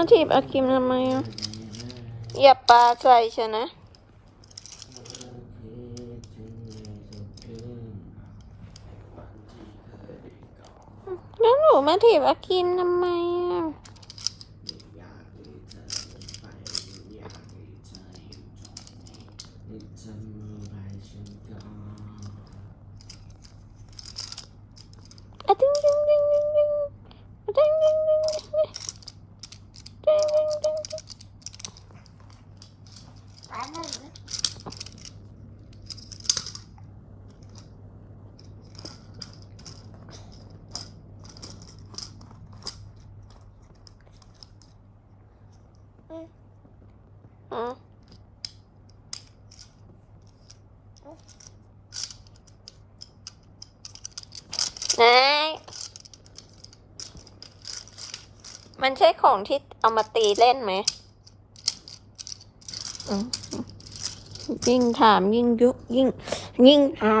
าถีบอาคิมทำไมอะอย่าปาใส่ฉันนะ แล้วหนูมาถีบอาคิมทำไมอะ อืมไหนมันใช่ของที่เอามาตีเล่นไหมอืมยิ่งถามยิ่งยุยิ่ง ยิ่งทำ